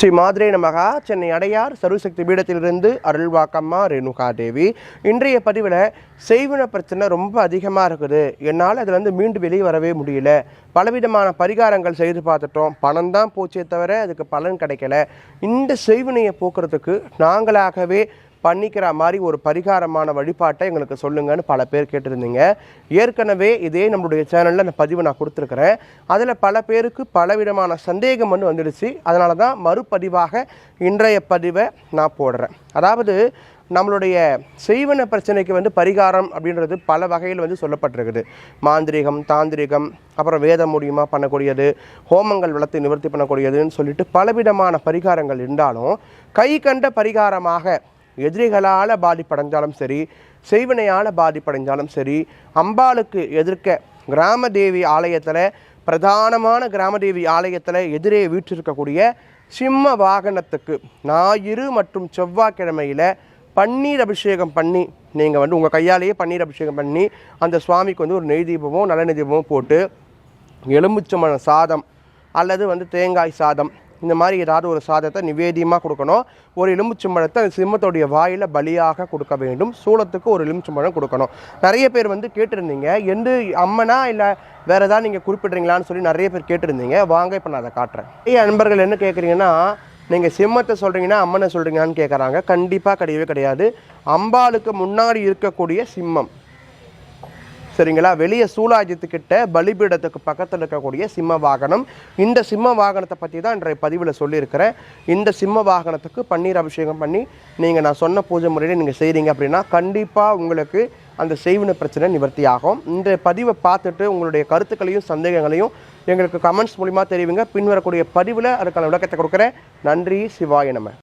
ஸ்ரீ மாதிரே நமகா. சென்னை அடையார் சர்வசக்தி பீடத்திலிருந்து அருள்வாக்கம்மா ரேணுகா தேவி இன்றைய பதிவில் செய்வின பிரச்சனை ரொம்ப அதிகமாக இருக்குது. என்னால் அதுலேருந்து மீண்டு வெளியே வரவே முடியல. பலவிதமான பரிகாரங்கள் செய்து பார்த்துட்டோம். பணம் தான் போச்சே தவிர அதுக்கு பலன் கிடைக்கல. இந்த செய்வினையை போக்குறதுக்கு நாங்களாகவே பண்ணிக்கிற மாதிரி ஒரு பரிகாரமான வழிபாட்டை எங்களுக்கு சொல்லுங்கன்னு பல பேர் கேட்டிருந்தீங்க. ஏற்கனவே இதே நம்மளுடைய சேனலில் அந்த பதிவை நான் கொடுத்துருக்குறேன். அதில் பல பேருக்கு பலவிதமான சந்தேகம் வந்து வந்துடுச்சு. அதனால தான் மறுபதிவாக இன்றைய பதிவை நான் போடுறேன். அதாவது நம்மளுடைய செய்வன பிரச்சனைக்கு வந்து பரிகாரம் அப்படின்றது பல வகையில் வந்து சொல்லப்பட்டிருக்குது. மாந்திரிகம் தாந்திரிகம் அப்புறம் வேதம் மூலியமாக பண்ணக்கூடியது ஹோமங்கள் வளர்த்து நிவர்த்தி பண்ணக்கூடியதுன்னு சொல்லிட்டு பலவிதமான பரிகாரங்கள் இருந்தாலும் கை கண்ட பரிகாரமாக எதிரிகளால் பாதிப்படைஞ்சாலும் சரி செய்வினையால் பாதிப்படைஞ்சாலும் சரி அம்பாளுக்கு எதிர்க்க கிராமதேவி ஆலயத்தில் பிரதானமான கிராமதேவி ஆலயத்தில் எதிரே வீற்றிருக்கக்கூடிய சிம்ம வாகனத்துக்கு ஞாயிறு மற்றும் செவ்வாய்க்கிழமையில் பன்னீர் அபிஷேகம் பண்ணி நீங்கள் வந்து உங்கள் கையாலேயே பன்னீர் அபிஷேகம் பண்ணி அந்த சுவாமிக்கு வந்து ஒரு நெய் தீபமோ நல்லெண்ணெய் தீபமோ போட்டு எலுமிச்சம்பழ சாதம் அல்லது வந்து தேங்காய் சாதம் இந்த மாதிரி ஏதாவது ஒரு சாதத்தை நிவேதியமாக கொடுக்கணும். ஒரு எலும்புச்சம்பழத்தை அந்த சிம்மத்தோடைய வாயில் பலியாக கொடுக்க வேண்டும். சூளத்துக்கு ஒரு எலும்புச்சம்பழம் கொடுக்கணும். நிறைய பேர் வந்து கேட்டிருந்தீங்க. எந்த அம்மனா இல்லை வேறு ஏதாவது நீங்கள் குறிப்பிட்றீங்களான்னு சொல்லி நிறைய பேர் கேட்டிருந்தீங்க. வாங்க இப்போ நான் அதை காட்டுறேன். ஏன் நண்பர்கள் என்ன கேட்குறீங்கன்னா நீங்கள் சிம்மத்தை சொல்கிறீங்கன்னா அம்மனை சொல்கிறீங்களான்னு கேட்குறாங்க கண்டிப்பாக கிடையவே கிடையாது. அம்பாளுக்கு முன்னாடி இருக்கக்கூடிய சிம்மம். சரிங்களா? வெளியே சூலாஜித்துக்கிட்ட பலிபீடத்துக்கு பக்கத்தில் இருக்கக்கூடிய சிம்ம வாகனம். இந்த சிம்ம வாகனத்தை பற்றி தான் இன்றைய பதிவில் சொல்லியிருக்கிறேன். இந்த சிம்ம வாகனத்துக்கு பன்னீர் அபிஷேகம் பண்ணி நீங்கள் நான் சொன்ன பூஜை முறையில் நீங்கள் செய்கிறீங்க அப்படின்னா கண்டிப்பாக உங்களுக்கு அந்த செய்வின பிரச்சனை நிவர்த்தி ஆகும். இந்த பதிவை பார்த்துட்டு உங்களுடைய கருத்துக்களையும் சந்தேகங்களையும் எங்களுக்கு கமெண்ட்ஸ் மூலிமா தெரிவிங்க. பின்வரக்கூடிய பதிவில் அதுக்கான விளக்கத்தை கொடுக்குறேன். நன்றி. சிவாய நம்ம